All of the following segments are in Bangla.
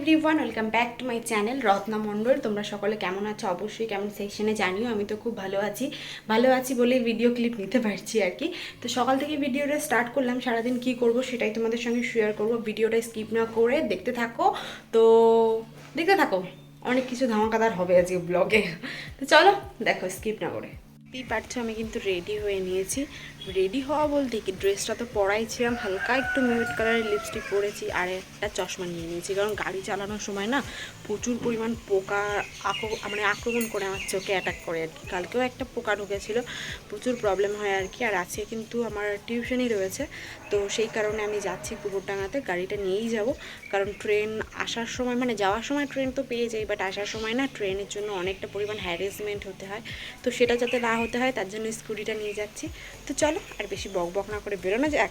Everyone welcome back to my channel Ratna Mondal তোমরা সকলে কেমন আছো? অবশ্যই কেমন সেকশনে জানিও, আমি তো খুব ভালো আছি। ভালো আছি বলেই ভিডিও ক্লিপ নিতে পারছি আর কি। তো সকাল থেকে ভিডিওটা স্টার্ট করলাম, সারাদিন কি করব সেটাই তোমাদের সঙ্গে শেয়ার করব। ভিডিওটা স্কিপ না করে দেখতে থাকো। তো দেখতে থাকো, অনেক কিছু ধামাকাদার হবে আজকে ব্লগে তো চলো, দেখো স্কিপ না করে। বুঝতেই পারছ, আমি কিন্তু রেডি হয়ে নিয়েছি। রেডি হওয়া বলতে কি ড্রেসটা তো পরাই ছিলাম হালকা একটু মিউট কালারের লিপস্টিক পরেছি, আর একটা চশমা নিয়ে নিয়েছি, কারণ গাড়ি চালানোর সময় না প্রচুর পরিমাণ পোকা মানে আক্রমণ করে আমার চোখে অ্যাটাক করে আর কি। কালকেও একটা পোকা ঢুকেছিল, প্রচুর প্রবলেম হয় আর কি, আর আজকে কিন্তু আমার টিউশনই রয়েছে, তো সেই কারণে আমি যাচ্ছি কুকুরডাঙ্গাতে, গাড়িটা নিয়েই যাব, কারণ ট্রেন আসার সময় মানে যাওয়ার সময় ট্রেন তো পেয়ে যাই বাট আসার সময় না ট্রেনের জন্য অনেকটা পরিমাণ হ্যারাসমেন্ট হতে হয়, তো সেটা যাতে না হতে হয়, তার জন্য স্কুটিটা নিয়ে যাচ্ছি। তো চলো আর বেশি বক বক না করে বেরোনো যাক।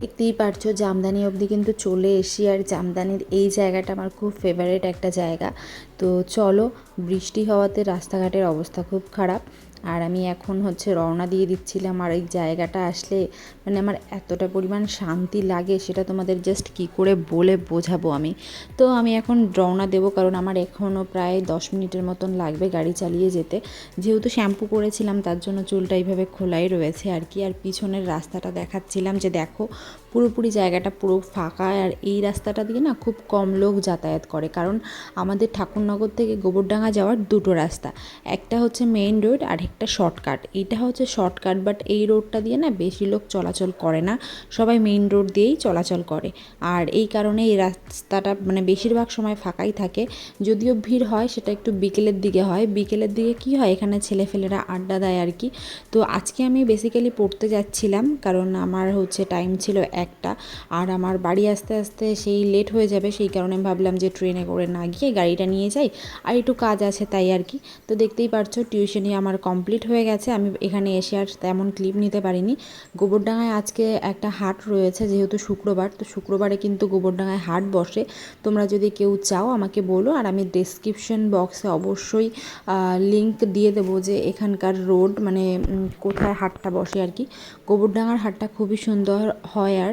দেখতেই পারছ, জামদানি অবধি কিন্তু চলে এসি আর জামদানির এই জায়গাটা আমার খুব ফেভারেট একটা জায়গা। তো চলো, বৃষ্টি হওয়াতে রাস্তাঘাটের অবস্থা খুব খারাপ। আর আমি এখন হচ্ছে রওনা দিয়ে দিচ্ছিলাম আর এই জায়গাটা আসলে মানে আমার এতটা পরিমাণ শান্তি লাগে সেটা তোমাদের জাস্ট কি করে বলে বোঝাবো আমি। তো আমি এখন রওনা দেবো কারণ আমার এখনও প্রায় দশ মিনিটের মতন লাগবে গাড়ি চালিয়ে যেতে। যেহেতু শ্যাম্পু করেছিলাম তার জন্য চুলটা এইভাবে খোলাই রয়েছে আর কি। আর পিছনের রাস্তাটা দেখাচ্ছিলাম যে দেখো পুরোপুরি জায়গাটা পুরো ফাঁকা আর এই রাস্তাটা দিয়ে না খুব কম লোক যাতায়াত করে। কারণ আমাদের ঠাকুরনগর থেকে গোবরডাঙ্গা যাওয়ার দুটো রাস্তা, একটা হচ্ছে মেইন রোড আর একটা শর্টকাট এইটা হচ্ছে শর্টকাট বাট এই রোডটা দিয়ে না বেশি লোক চলাচল করে না, সবাই মেইন রোড দিয়েই চলাচল করে। আর এই কারণে এই রাস্তাটা মানে বেশিরভাগ সময় ফাঁকাই থাকে। যদিও ভিড় হয়, সেটা একটু বিকেলের দিকে হয়। বিকেলের দিকে কি হয়, এখানে ছেলেফেলেরা আড্ডা দেয় আর কি। তো আজকে আমি বেসিক্যালি পড়তে যাচ্ছিলাম, কারণ আমার হচ্ছে টাইম ছিল একটা। আর আমার বাড়ি আসতে আসতে সেই লেট হয়ে যাবে, সেই কারণে ভাবলাম যে ট্রেনে করে না গিয়ে গাড়িটা নিয়ে যাই। আর একটু কাজ আছে তাই আর কি। তো দেখতেই পারছ টিউশনি আমার কমপ্লিট হয়ে গেছে। আমি এখানে এসে আর তেমন ক্লিপ নিতে পারিনি। গোবরডাঙায় আজকে একটা হাট রয়েছে যেহেতু শুক্রবার, তো শুক্রবারে কিন্তু গোবরডাঙায় হাট বসে। তোমরা যদি কেউ চাও আমাকে বলো, আর আমি ডেসক্রিপশন বক্সে অবশ্যই লিংক দিয়ে দেবো যে এখানকার রোড মানে কোথায় হাটটা বসে আর কি। গোবরডাঙার হাটটা খুবই সুন্দর হয় আর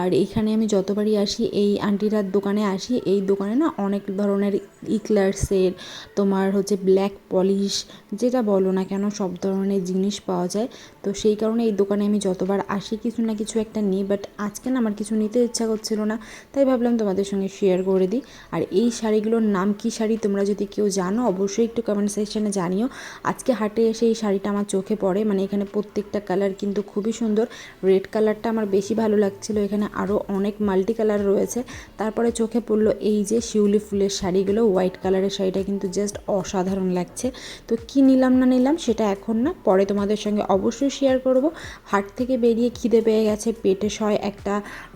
আর এখানে আমি যতবারই আসি, এই আন্টিরার দোকানে আসি, এই দোকানে না অনেক ধরনের ইকলার্সের, তোমার হচ্ছে ব্ল্যাক পলিশ, যেটা বলো না কেন সব ধরনের জিনিস পাওয়া যায়। তো সেই কারণে এই দোকানে আমি যতবার আসি, কিছু না কিছু একটা নিই বাট আজকে না আমার কিছু নিতে ইচ্ছা করছিল না, তাই ভাবলাম তোমাদের সঙ্গে শেয়ার করে দিই। আর এই শাড়িগুলোর নাম কি শাড়ি তোমরা যদি কেউ জানো, অবশ্যই একটু কমেন্ট সেকশনে জানিও। আজকে হাটে এসে এই শাড়িটা আমার চোখে পড়ে মানে এখানে প্রত্যেকটা কালার কিন্তু খুবই সুন্দর রেড কালারটা আমার বেশি ভালো লাগছিল এখানে আরও অনেক মাল্টি কালার রয়েছে। তারপরে চোখে পড়ল এই যে শিউলি ফুলের শাড়িগুলো, হোয়াইট কালারের শাড়িটা কিন্তু জাস্ট অসাধারণ লাগছে। তো কি নিলাম, না নিলাম সেটা এখন না, পরে তোমাদের সঙ্গে অবশ্যই শেয়ার করব। হাট থেকে বেরিয়ে খিদে পেয়ে গেছে, পেটে সয় একটা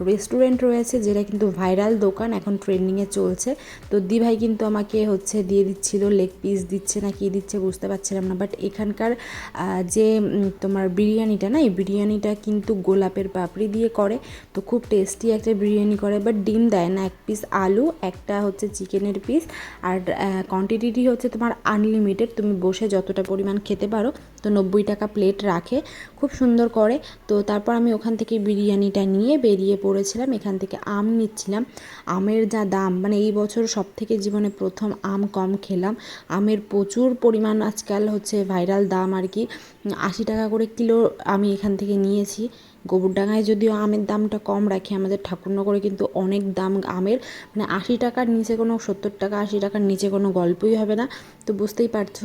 রেস্টুরেন্ট রয়েছে, যেটা কিন্তু ভাইরাল দোকান, এখন ট্রেন্ডিংয়ে চলছে। তো দিভাই কিন্তু আমাকে হচ্ছে দিয়ে দিচ্ছিল লেগ পিস দিচ্ছে না কি দিচ্ছে বুঝতে পারছিলাম না। বাট এখানকার যে তোমার বিরিয়ানিটা না, এই বিরিয়ানিটা কিন্তু গোলাপের পাপড়ি দিয়ে করে। তো খুব টেস্টি একটা বিরিয়ানি করে বাট ডিম দেয় না। এক পিস আলু, একটা হচ্ছে চিকেনের পিস আর কোয়ান্টিটিটি হচ্ছে তোমার আনলিমিটেড তুমি বসে যতটা পরিমাণ খেতে পারো তো নব্বই টাকা প্লেট রাখে, খুব সুন্দর করে। তো তারপর আমি ওখান থেকে বিরিয়ানিটা নিয়ে বেরিয়ে পড়েছিলাম, এখান থেকে আম নিচ্ছিলাম। আমের যা দাম মানে এই বছর সব থেকে জীবনে প্রথম আম কম খেলাম। আমের প্রচুর পরিমাণ আজকাল হচ্ছে ভাইরাল দাম আর কি। আশি টাকা করে কিলো আমি এখান থেকে নিয়েছি। গোবরডাঙ্গায় যদিও আমের দামটা কম রাখে, আমাদের ঠাকুরনগরে কিন্তু অনেক দাম আমের। মানে আশি টাকার নিচে কোনো সত্তর টাকা, আশি টাকার নিচে কোনো গল্পই হবে না। তো বুঝতেই পারছ,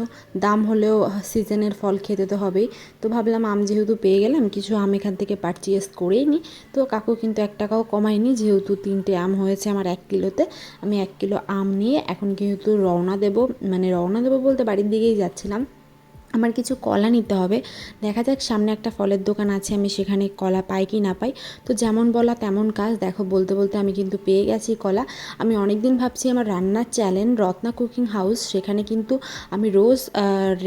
দাম হলেও সিজনের ফল খেতে তো হবেই। তো ভাবলাম আম যেহেতু পেয়ে গেলাম, কিছু আম এখান থেকে পারচেস করেই নিই তো কাকু কিন্তু এক টাকাও কমায়নি, যেহেতু তিনটে আম হয়েছে আমার এক কিলোতে। আমি এক কিলো আম নিয়ে এখন যেহেতু রওনা দেব মানে রওনা দেব বলতে বাড়ির দিকেই যাচ্ছিলাম। আমার কিছু কলা নিতে হবে। দেখা যাক সামনে একটা ফলের দোকান আছে, আমি সেখানে কলা পাই কি না পাই। তো যেমন বলা তেমন কাজ। দেখো, বলতে বলতে আমি কিন্তু পেয়ে গেছি কলা। আমি অনেক দিন ভাবছি আমার রান্নার চ্যানেল রত্না কুকিং হাউস সেখানে কিন্তু আমি রোজ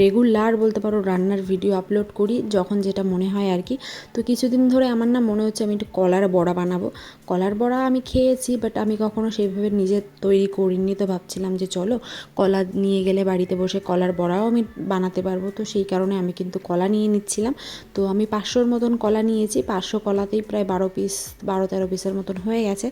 রেগুলার বলতে পারো রান্নার ভিডিও আপলোড করি, যখন যেটা মনে হয় আর কি। তো কিছুদিন ধরে আমার না মনে হচ্ছে আমি একটু কলার বড়া বানাবো। কলার বড়া আমি খেয়েছি বাট আমি কখনো সেইভাবে নিজে তৈরি করিনি। তো ভাবছিলাম যে চলো, কলা নিয়ে গেলে বাড়িতে বসে কলার বড়াও আমি বানাতে পারব। তো সেই কারণে আমি কিন্তু কলা নিয়ে নিচ্ছিলাম। তো আমি পাঁচশোর মতন কলা নিয়েছি, পাঁচশো কলাতেই প্রায় বারো পিস বারো তেরো পিসের মতন হয়ে গেছে।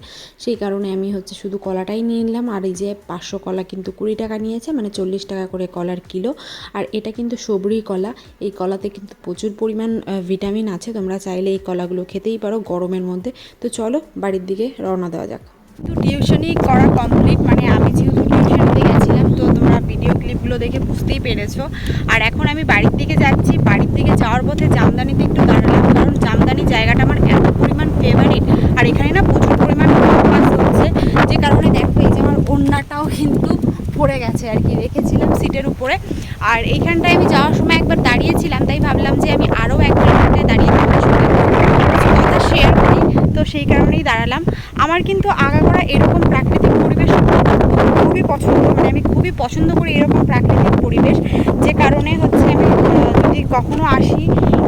সেই কারণে আমি হচ্ছে শুধু কলাটাই নিয়ে নিলাম। আর এই যে পাঁচশো কলা কিন্তু কুড়ি টাকা নিয়েছে মানে চল্লিশ টাকা করে কলার কিলো। আর এটা কিন্তু সবরি কলা। এই কলাতে কিন্তু প্রচুর পরিমাণ ভিটামিন আছে। তোমরা চাইলে এই কলাগুলো খেতেই পারো গরমের মধ্যে। তো চলো বাড়ির দিকে রওনা দেওয়া যাক। তো টিউশনই করা কমপ্লিট মানে আমি যেহেতু টিউশনিতে গেছিলাম তো তোমরা ভিডিও ক্লিপগুলো দেখে বুঝতেই পেরেছ। আর এখন আমি বাড়ির দিকে যাচ্ছি। বাড়ির দিকে যাওয়ার পথে জামদানিতে একটু দাঁড়ালাম, কারণ জামদানি জায়গাটা আমার এত পরিমাণ ফেভারিট আর এখানে না প্রচুর পরিমাণ হচ্ছে। যে কারণে দেখো, এই যে আমার ওড়নাটাও কিন্তু পড়ে গেছে আর কি, রেখেছিলাম সিটের উপরে। আর এইখানটায় আমি যাওয়ার সময় একবার দাঁড়িয়েছিলাম, তাই ভাবলাম যে আমি আরও একবার এখানটায় দাঁড়িয়ে সঙ্গে কথা শেয়ার করি, তো সেই কারণেই দাঁড়ালাম। আমার কিন্তু আগাগোড়া এরকম প্রাকৃতিক পরিবেশ খুবই পছন্দ মানে আমি খুবই পছন্দ করি এরকম প্রাকৃতিক পরিবেশ। যে কারণে হচ্ছে আমি যদি কখনো আসি,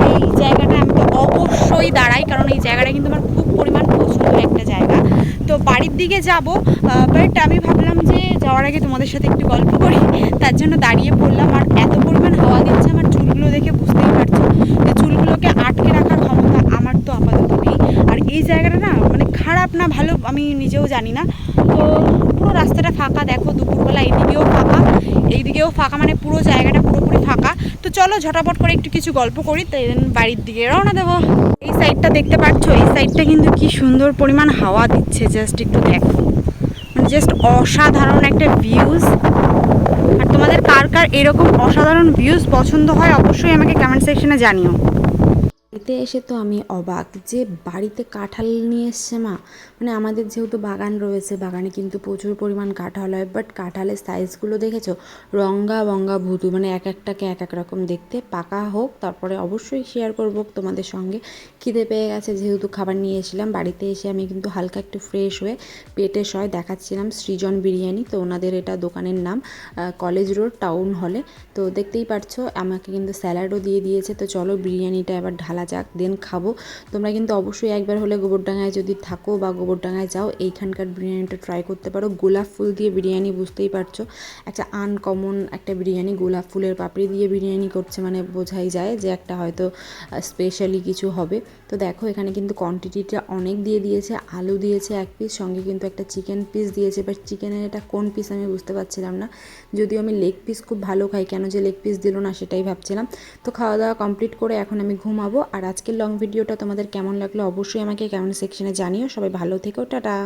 এই জায়গাটা আমি তো অবশ্যই দাঁড়াই, কারণ এই জায়গাটা কিন্তু আমার খুব পরিমাণ পছন্দ একটা জায়গা। তো বাড়ির দিকে যাব বাট আমি ভাবলাম যে যাওয়ার আগে তোমাদের সাথে একটু গল্প করি। তার জন্য দাঁড়িয়ে পড়লাম, আর এত পরিমাণ হাওয়া দিচ্ছে আমার চুলগুলো দেখে বুঝতেই পারছ। যে চুলগুলোকে আটকে রাখার ক্ষমতা আমার তো আপাতত নেই। আর এই জায়গাটা না মানে খারাপ না, ভালো আমি নিজেও জানি না। তো পুরো রাস্তাটা ফাঁকা, দেখো দুপুরবেলা এইদিকেও ফাঁকা এইদিকেও ফাঁকা মানে পুরো জায়গাটা পুরোপুরি ফাঁকা। তো চলো ঝটাপট করে একটু কিছু গল্প করি তাই বাড়ির দিকে রওনা দেবো। এই সাইডটা দেখতে পাচ্ছ এই সাইডটা কিন্তু কি সুন্দর পরিমাণ হাওয়া দিচ্ছে জাস্ট একটু দেখো। মানে জাস্ট অসাধারণ একটা ভিউজ আর তোমাদের কার কার এরকম অসাধারণ ভিউজ পছন্দ হয়, অবশ্যই আমাকে কমেন্ট সেকশনে জানিও। বাড়িতে এসে তো আমি অবাক যে বাড়িতে কাঁঠাল নিয়ে এসছে মা। মানে আমাদের যেহেতু বাগান রয়েছে, বাগানে কিন্তু প্রচুর পরিমাণ কাঁঠাল হয় বাট কাঁঠালের সাইজগুলো দেখেছ? রঙ্গা বঙ্গা ভুতু মানে এক একটাকে এক এক রকম দেখতে। পাকা হোক, তারপরে অবশ্যই শেয়ার করব তোমাদের সঙ্গে। খিদে পেয়ে গেছে যেহেতু খাবার নিয়ে এসেছিলাম, বাড়িতে এসে আমি কিন্তু হালকা একটু ফ্রেশ হয়ে পেটে সয় দেখাচ্ছিলাম সৃজন বিরিয়ানি। তো ওনাদের এটা দোকানের নাম কলেজ রোড টাউন হলে তো দেখতেই পারছ, আমাকে কিন্তু স্যালাডও দিয়ে দিয়েছে। তো চলো বিরিয়ানিটা এবার ঢালা যাক দেন খাব। তোমরা কিন্তু অবশ্যই একবার হলে গোবরডাঙ্গায় যদি থাকো বা গোবরডাঙ্গায় যাও, এইখানকার বিরিয়ানিটা ট্রাই করতে পারো। গোলাপ ফুল দিয়ে বিরিয়ানি বুঝতেই পারছ। একটা আনকমন একটা বিরিয়ানি, গোলাপ ফুলের পাপড়ি দিয়ে বিরিয়ানি করছে মানে বোঝাই যায় যে একটা হয়তো স্পেশালি কিছু হবে। তো দেখো, এখানে কিন্তু কোয়ান্টিটিটা অনেক দিয়ে দিয়েছে। আলু দিয়েছে এক পিস সঙ্গে কিন্তু একটা চিকেন পিস দিয়েছে। বাট চিকেনের এটা কোন পিস আমি বুঝতে পারছিলাম না। যদিও আমি লেগ পিস খুব ভালো খাই, কেন যে লেগ পিস দিল না সেটাই ভাবছিলাম। তো খাওয়া দাওয়া কমপ্লিট করে এখন আমি ঘুমাবো। আর আজকের লং ভিডিওটা তোমাদের কেমন লাগল অবশ্যই আমাকে কেমন সেকশনে জানিও। সবাই ভালো থেকো টাটা।